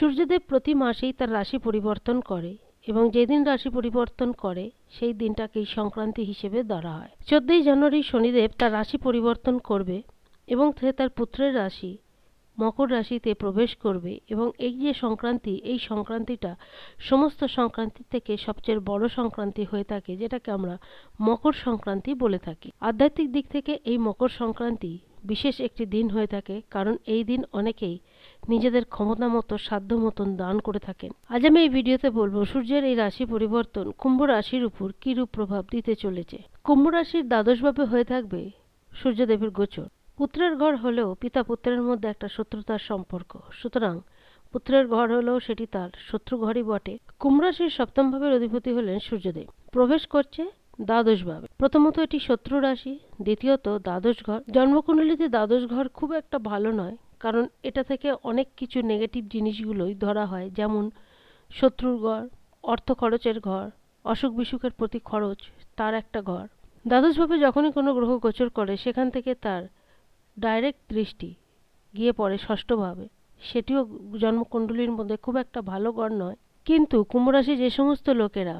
সূর্যদেব প্রতি মাসেই তার রাশি পরিবর্তন করে এবং যেদিন রাশি পরিবর্তন করে, সেই দিনটাকেই সংক্রান্তি হিসেবে ধরা হয়। চোদ্দই জানুয়ারি শনিদেব তার রাশি পরিবর্তন করবে এবং সে তার পুত্রের রাশি, মকর রাশিতে প্রবেশ করবে এবং এই যে সংক্রান্তি, এই সংক্রান্তিটা সমস্ত সংক্রান্তি থেকে সবচেয়ে বড় সংক্রান্তি হয়ে থাকে, যেটাকে আমরা মকর সংক্রান্তি বলে থাকি। আধ্যাত্মিক দিক থেকে এই মকর সংক্রান্তি বিশেষ একটি দিন হয়ে থাকে, কারণ এই দিন অনেকেই নিজেদের ক্ষমতা মতো, সাধ্য মতন দান করে থাকেন। আজ আমি এই ভিডিওতে বলব, সূর্যের এই রাশি পরিবর্তন কুম্ভ রাশির উপর কিরূপ প্রভাব দিতে চলেছে? কুম্ভ রাশির দ্বাদশভাবে হয়ে থাকবে সূর্যদেবের গোচর। পুত্রের ঘর হলেও পিতা পুত্রের মধ্যে একটা শত্রুতার সম্পর্ক। সুতরাং পুত্রের ঘর হলেও সেটি তার শত্রু ঘরই বটে। কুম্ভ রাশির সপ্তম ভাবের অধিপতি হলেন সূর্যদেব। প্রবেশ করছে দ্বাদশ ভাবে। প্রথমত এটি শত্রু রাশি, দ্বিতীয়ত দ্বাদশ ঘর। জন্মকুণ্ডলিতে দ্বাদশ ঘর খুব একটা ভালো নয়। কারণ এটা থেকে অনেক কিছু নেগেটিভ জিনিসগুলোই ধরা হয়। যেমন শত্রুর ঘর, অর্থ খরচের ঘর, অসুখ বিসুখের প্রতি খরচ, তার একটা ঘর। দ্বাদশভাবে যখনই কোনো গ্রহ গোচর করে, সেখান থেকে তার ডাইরেক্ট দৃষ্টি গিয়ে পড়ে ষষ্ঠভাবে সেটিও জন্মকুণ্ডলীর মধ্যে খুব একটা ভালো গড় নয়। কিন্তু কুম্ভরাশি যে সমস্ত লোকেরা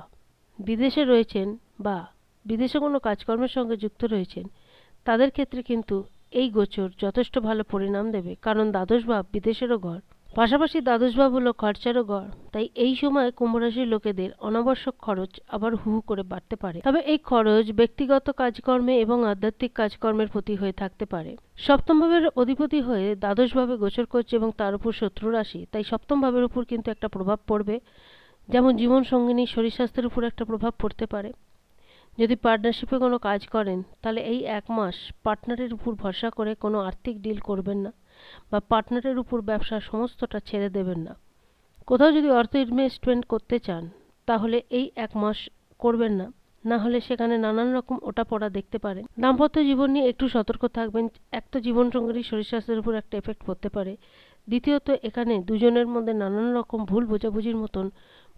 বিদেশে রয়েছেন বা বিদেশে কোনো কাজকর্মের সঙ্গে যুক্ত রয়েছেন, তাদের ক্ষেত্রে কিন্তু এই গোচর যথেষ্ট ভালো পরিণাম দেবে, কারণ দ্বাদশ ভাব বিদেশেরও ঘর পাশাপাশি দ্বাদশ ভাব হলো খরচারও ঘর তাই এই সময় কুম্ভরাশির লোকেদের অনাবশ্যক খরচ আবার হু করে বাড়তে পারে। তবে এই খরচ ব্যক্তিগত কাজকর্মে এবং আধ্যাত্মিক কাজকর্মের প্রতি হয়ে থাকতে পারে। সপ্তম ভাবের অধিপতি হয়ে দ্বাদশ ভাবে গোচর করছে এবং তার উপর শত্রু রাশি, তাই সপ্তম ভাবের উপর কিন্তু একটা প্রভাব পড়বে। যেমন জীবন সঙ্গিনী শরীর স্বাস্থ্যের উপর একটা প্রভাব পড়তে পারে। যদি পার্টনারশিপে কোনো কাজ করেন, তাহলে এই এক মাস পার্টনারের উপর ভরসা করে কোনো আর্থিক ডিল করবেন না বা পার্টনারের উপর ব্যবসা সমস্তটা ছেড়ে দেবেন না। কোথাও যদি অর্থ ইনভেস্টমেন্ট করতে চান, তাহলে এই এক মাস করবেন না। না হলে সেখানে নানান রকম ওটা পড়া দেখতে পারেন। দাম্পত্য জীবন নিয়ে একটু সতর্ক থাকবেন। এক তো জীবন সঙ্গীর শরীর স্বাস্থ্যের উপর একটা এফেক্ট পড়তে পারে। দ্বিতীয়ত, এখানে দুজনের মধ্যে নানান রকম ভুল বোঝাবুঝির মতন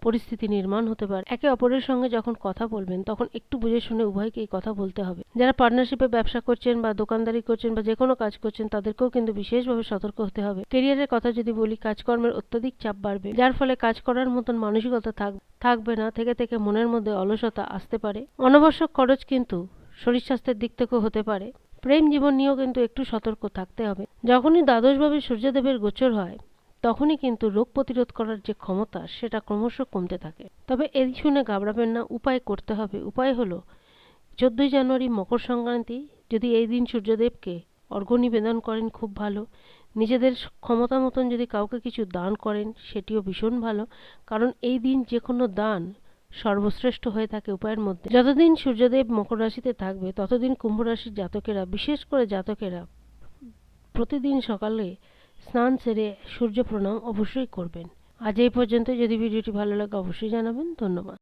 পরিস্থিতি নির্মাণ হতে পারে। একে অপরের সঙ্গে যখন কথা বলবেন, তখন একটু বুঝে শুনে উভয়কেই কথা বলতে হবে। যারা পার্টনারশিপে ব্যবসা করছেন বা দোকানদারি করছেন বা যে কোনো কাজ করছেন, তাদেরকেও কিন্তু বিশেষভাবে সতর্ক হতে হবে। কেরিয়ারের কথা যদি বলি, কাজকর্মের অত্যধিক চাপ বাড়বে, যার ফলে কাজ করার মতন মানসিকতা থাক থাকবে না, থেকে থেকে মনের মধ্যে অলসতা আসতে পারে। অনাবশ্যক খরচ কিন্তু শরীর স্বাস্থ্যের দিক থেকেও হতে পারে। প্রেম জীবন নিয়েও কিন্তু একটু সতর্ক থাকতে হবে। যখনই দ্বাদশভাবে সূর্যদেবের গোচর হয় তখনই কিন্তু রোগ প্রতিরোধ করার যে ক্ষমতা, সেটা ক্রমশ কমতে থাকে। তবে এই শুনে ঘাবড়াবেন না, উপায় করতে হবে। উপায় হলো, চোদ্দোই জানুয়ারি মকর সংক্রান্তি, যদি এই দিন সূর্যদেবকে অর্ঘ্য নিবেদন করেন, খুব ভালো। নিজেদের ক্ষমতা মতন যদি কাউকে কিছু দান করেন, সেটিও ভীষণ ভালো। কারণ এই দিন যে কোনো দান সর্বশ্রেষ্ঠ হয়ে থাকে উপায়ের মধ্যে। যতদিন সূর্যদেব মকর রাশিতে থাকবে, ততদিন কুম্ভ রাশির জাতকেরা, বিশেষ করে জাতকেরা, প্রতিদিন সকালে স্নান সেরে সূর্য প্রণাম অবশ্যই করবেন। আজ এই পর্যন্ত যদি ভিডিওটি ভালো লাগে অবশ্যই জানাবেন। ধন্যবাদ।